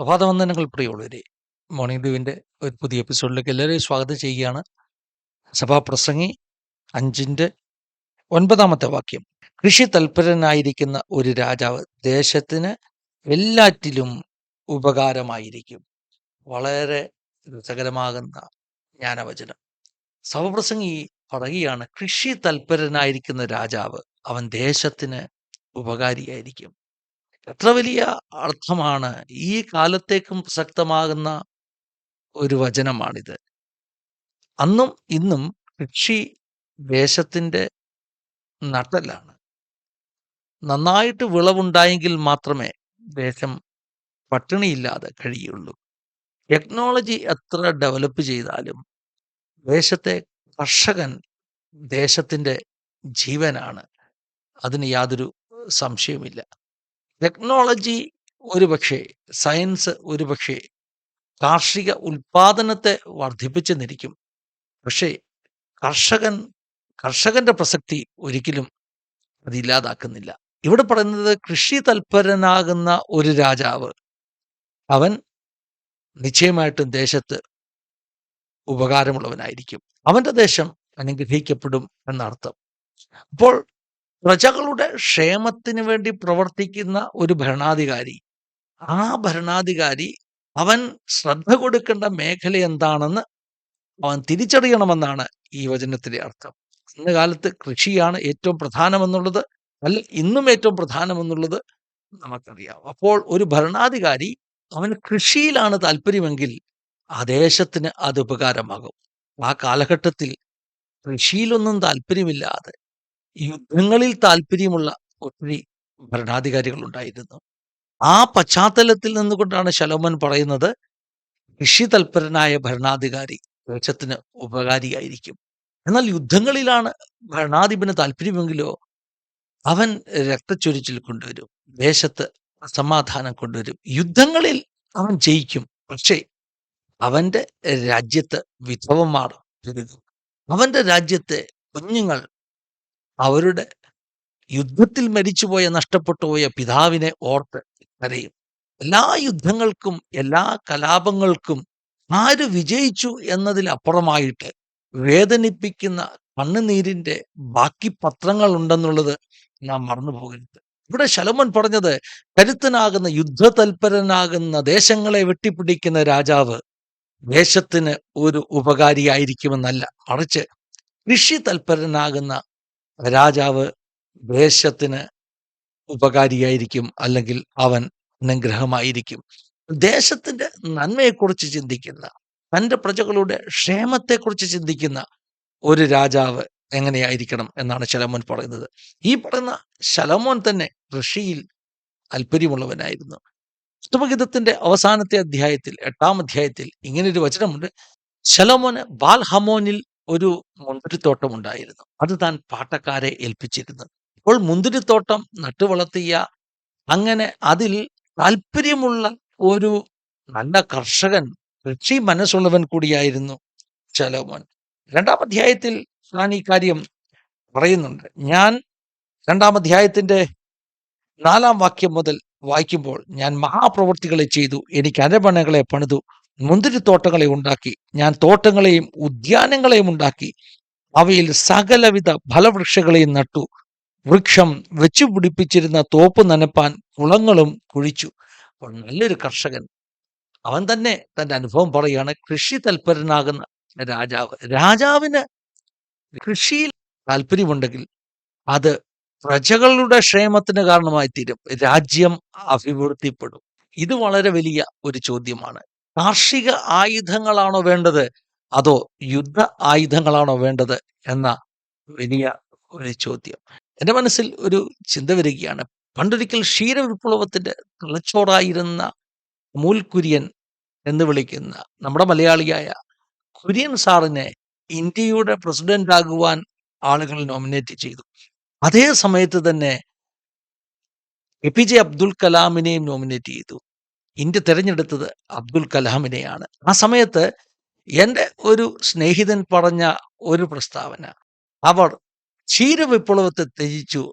പ്രഭാതവന്ദനങ്ങൾ പ്രിയമുള്ളവരെ മോർണിംഗ് ഡ്യൂവിന്റെ ഒരു പുതിയ എപ്പിസോഡിലേക്ക് എല്ലാവരെയും സ്വാഗതം ചെയ്യുകയാണ്. സഭാപ്രസംഗി അഞ്ചിന്റെ ഒൻപതാമത്തെ വാക്യം. കൃഷി തൽപരനായിരിക്കുന്ന ഒരു രാജാവ് ദേശത്തിന് എല്ലാറ്റിലും ഉപകാരമായിരിക്കും. വളരെ രസകരമാകുന്ന ജ്ഞാനവചനം. സഭപ്രസംഗി പറയുകയാണ് കൃഷി തൽപരനായിരിക്കുന്ന രാജാവ് അവൻ ദേശത്തിന് ഉപകാരിയായിരിക്കും. എത്ര വലിയ അർത്ഥമാണ് ഈ കാലത്തേക്കും പ്രസക്തമാകുന്ന ഒരു വചനമാണിത്. അന്നും ഇന്നും കൃഷി ദേശത്തിന്റെ നട്ടലാണ് നന്നായിട്ട് വിളവുണ്ടായെങ്കിൽ മാത്രമേ ദേശം പട്ടിണിയില്ലാതെ കഴിയുള്ളൂ. ടെക്നോളജി എത്ര ഡെവലപ്പ് ചെയ്താലും ദേശത്തെ കർഷകൻ ദേശത്തിന്റെ ജീവനാണ്. അതിന് യാതൊരു സംശയവുമില്ല. ടെക്നോളജി ഒരുപക്ഷെ സയൻസ് ഒരുപക്ഷെ കാർഷിക ഉൽപാദനത്തെ വർദ്ധിപ്പിച്ചെന്നിരിക്കും പക്ഷേ കർഷകൻ കർഷകന്റെ പ്രസക്തി ഒരിക്കലും അതില്ലാതാക്കുന്നില്ല ഇവിടെ പറയുന്നത് കൃഷി തൽപരനാകുന്ന ഒരു രാജാവ് അവൻ നിശ്ചയമായിട്ടും ദേശത്ത് ഉപകാരമുള്ളവനായിരിക്കും. അവന്റെ ദേശം അനുഗ്രഹിക്കപ്പെടും എന്നർത്ഥം. അപ്പോൾ പ്രജകളുടെ ക്ഷേമത്തിന് വേണ്ടി പ്രവർത്തിക്കുന്ന ഒരു ഭരണാധികാരി. ആ ഭരണാധികാരി അവൻ ശ്രദ്ധ കൊടുക്കേണ്ട മേഖല എന്താണെന്ന് അവൻ തിരിച്ചറിയണമെന്നാണ് ഈ വചനത്തിന്റെ അർത്ഥം. ഇന്ന് കാലത്ത് കൃഷിയാണ് ഏറ്റവും പ്രധാനമെന്നുള്ളത് അല്ല ഇന്നും ഏറ്റവും പ്രധാനമെന്നുള്ളത് നമുക്കറിയാം. അപ്പോൾ ഒരു ഭരണാധികാരി അവൻ കൃഷിയിലാണ് താല്പര്യമെങ്കിൽ ആ ദേശത്തിന് അത് ഉപകാരമാകും. ആ കാലഘട്ടത്തിൽ കൃഷിയിലൊന്നും താല്പര്യമില്ലാതെ യുദ്ധങ്ങളിൽ താല്പര്യമുള്ള ഒത്തിരി ഭരണാധികാരികൾ ഉണ്ടായിരുന്നു ആ പശ്ചാത്തലത്തിൽ നിന്നുകൊണ്ടാണ് ശലോമൻ പറയുന്നത് കൃഷി തൽപരനായ ഭരണാധികാരി ദേശത്തിന് ഉപകാരിയായിരിക്കും. എന്നാൽ യുദ്ധങ്ങളിലാണ് ഭരണാധിപന് താല്പര്യമെങ്കിലോ അവൻ രക്തച്ചൊരിച്ചിൽ കൊണ്ടുവരും ദേശത്ത് അസമാധാനം കൊണ്ടുവരും. യുദ്ധങ്ങളിൽ അവൻ ജയിക്കും പക്ഷേ അവന്റെ രാജ്യത്ത് വിധവന്മാർ അവന്റെ രാജ്യത്തെ കുഞ്ഞുങ്ങൾ അവരുടെ യുദ്ധത്തിൽ മരിച്ചുപോയ നഷ്ടപ്പെട്ടുപോയ പിതാവിനെ ഓർത്ത് കരയും. എല്ലാ യുദ്ധങ്ങൾക്കും എല്ലാ കലാപങ്ങൾക്കും ആര് വിജയിച്ചു എന്നതിലപ്പുറമായിട്ട് വേദനിപ്പിക്കുന്ന കണ്ണുനീരിന്റെ ബാക്കി പത്രങ്ങൾ ഉണ്ടെന്നുള്ളത് നാം മറന്നു പോകരുത് ഇവിടെ ശലമൻ പറഞ്ഞത് കരുത്തനാകുന്ന യുദ്ധതൽപരനാകുന്ന ദേശങ്ങളെ വെട്ടിപ്പിടിക്കുന്ന രാജാവ് ദേശത്തിന് ഒരു ഉപകാരിയായിരിക്കുമെന്നല്ല. മറിച്ച് കൃഷി തൽപരനാകുന്ന രാജാവ് ദേശത്തിന് ഉപകാരിയായിരിക്കും അല്ലെങ്കിൽ അവൻ അനുഗ്രഹമായിരിക്കും. ദേശത്തിന്റെ നന്മയെക്കുറിച്ച് ചിന്തിക്കുന്ന തന്റെ പ്രജകളുടെ ക്ഷേമത്തെക്കുറിച്ച് ചിന്തിക്കുന്ന ഒരു രാജാവ് എങ്ങനെയായിരിക്കണം എന്നാണ് ശലമോൻ പറയുന്നത്. ഈ പറയുന്ന ശലമോൻ തന്നെ കൃഷിയിൽ താല്പര്യമുള്ളവനായിരുന്നു. ഉത്തമഗീതത്തിന്റെ അവസാനത്തെ അധ്യായത്തിൽ എട്ടാം അധ്യായത്തിൽ ഇങ്ങനെ ഇങ്ങനൊരു വചനമുണ്ട്. ശലോമോന് ബാൽഹമോനിൽ ഒരു മുന്തിരിത്തോട്ടം ഉണ്ടായിരുന്നു അത് താൻ പാട്ടക്കാരെ ഏൽപ്പിച്ചിരുന്നു ഇപ്പോൾ മുന്തിരിത്തോട്ടം നട്ടുവളർത്തിയ അങ്ങനെ അതിൽ താല്പര്യമുള്ള ഒരു നല്ല കർഷകൻ കൃഷി മനസ്സുള്ളവൻ കൂടിയായിരുന്നു ശലോമോൻ രണ്ടാം അധ്യായത്തിൽ ഞാൻ ഈ കാര്യം പറയുന്നുണ്ട്. ഞാൻ രണ്ടാം അധ്യായത്തിന്റെ നാലാം വാക്യം മുതൽ വായിക്കുമ്പോൾ ഞാൻ മഹാപ്രവൃത്തികളെ ചെയ്തു എനിക്ക് അരമണകളെ പണിതു. മുന്തിരിത്തോട്ടങ്ങളെ ഉണ്ടാക്കി ഞാൻ തോട്ടങ്ങളെയും ഉദ്യാനങ്ങളെയും ഉണ്ടാക്കി അവയിൽ സകലവിധ ഫലവൃക്ഷങ്ങളെയും നട്ടു. വൃക്ഷം വെച്ചു പിടിപ്പിച്ചിരുന്ന തോപ്പ് നനപ്പാൻ കുളങ്ങളും കുഴിച്ചു. അപ്പോൾ നല്ലൊരു കർഷകൻ. അവൻ തന്നെ തന്റെ അനുഭവം പറയുകയാണ് കൃഷി തൽപരനാകുന്ന രാജാവ്. രാജാവിന് കൃഷിയിൽ താല്പര്യമുണ്ടെങ്കിൽ അത് പ്രജകളുടെ ക്ഷേമത്തിന് കാരണമായി തീരും രാജ്യം അഭിവൃദ്ധിപ്പെടും. ഇത് വളരെ വലിയ ഒരു ചോദ്യമാണ്. കാർഷിക ആയുധങ്ങളാണോ വേണ്ടത്? അതോ യുദ്ധ ആയുധങ്ങളാണോ വേണ്ടത്? എന്ന വലിയ ഒരു ചോദ്യം. എന്റെ മനസ്സിൽ ഒരു ചിന്ത വരികയാണ്. പണ്ടൊരിക്കൽ ക്ഷീരവിപ്ലവത്തിന്റെ തിളച്ചോറായിരുന്ന അമൂൽ കുര്യൻ എന്ന് വിളിക്കുന്ന നമ്മുടെ മലയാളിയായ കുര്യൻ സാറിനെ ഇന്ത്യയുടെ പ്രസിഡന്റ് ആകുവാൻ ആളുകൾ നോമിനേറ്റ് ചെയ്തു. അതേ സമയത്ത് തന്നെ എ പി ജെ അബ്ദുൽ കലാമിനെയും നോമിനേറ്റ് ചെയ്തു. ഇന്ത്യ തിരഞ്ഞെടുത്തത് അബ്ദുൽ കലാമിനെയാണ്. ആ സമയത്ത് എന്റെ ഒരു സ്നേഹിതൻ പറഞ്ഞ ഒരു പ്രസ്താവന അവർ ക്ഷീരവിപ്ലവത്തെ ത്യജിച്ചു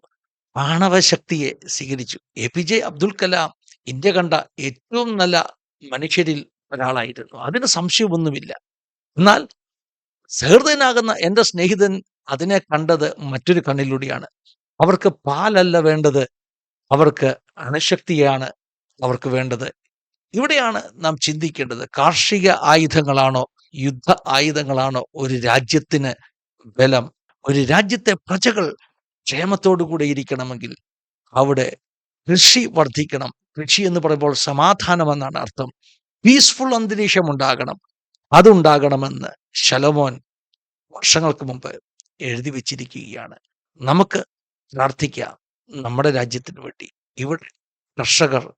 ആണവശക്തിയെ സ്വീകരിച്ചു. A P J Abdul Kalam India കണ്ട ഏറ്റവും നല്ല മനുഷ്യരിൽ ഒരാളായിരുന്നു. അതിന് സംശയമൊന്നുമില്ല. എന്നാൽ സഹൃദയനാകുന്ന എന്റെ സ്നേഹിതൻ അതിനെ കണ്ടത് മറ്റൊരു കണ്ണിലൂടെയാണ്. അവർക്ക് പാലല്ല വേണ്ടത്. അവർക്ക് അണുശക്തിയാണ് അവർക്ക് വേണ്ടത് ഇവിടെയാണ് നാം ചിന്തിക്കേണ്ടത് കാർഷിക ആയുധങ്ങളാണോ യുദ്ധ ആയുധങ്ങളാണോ ഒരു രാജ്യത്തിന് ബലം? ഒരു രാജ്യത്തെ പ്രജകൾ ക്ഷേമത്തോടുകൂടെ ഇരിക്കണമെങ്കിൽ അവിടെ കൃഷി വർദ്ധിക്കണം. കൃഷി എന്ന് പറയുമ്പോൾ സമാധാനം എന്നാണ് അർത്ഥം. പീസ്ഫുൾ അന്തരീക്ഷം ഉണ്ടാകണം അതുണ്ടാകണമെന്ന് ശലോമോൻ വർഷങ്ങൾക്ക് മുമ്പ് എഴുതി വച്ചിരിക്കുകയാണ്. നമുക്ക് പ്രാർത്ഥിക്കാം. നമ്മുടെ രാജ്യത്തിന് വേണ്ടി. ഇവിടെ കർഷകർ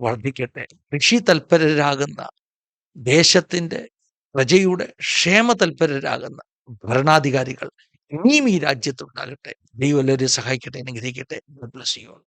വർദ്ധിക്കട്ടെ. കൃഷി തൽപരരാകുന്ന ദേശത്തിന്റെ പ്രജയുടെ ക്ഷേമ തൽപരരാകുന്ന ഭരണാധികാരികൾ ഇനിയും ഈ രാജ്യത്തുണ്ടാകട്ടെ. ദൈവം എല്ലാവരെയും സഹായിക്കട്ടെ അനുഗ്രഹിക്കട്ടെ. Bless you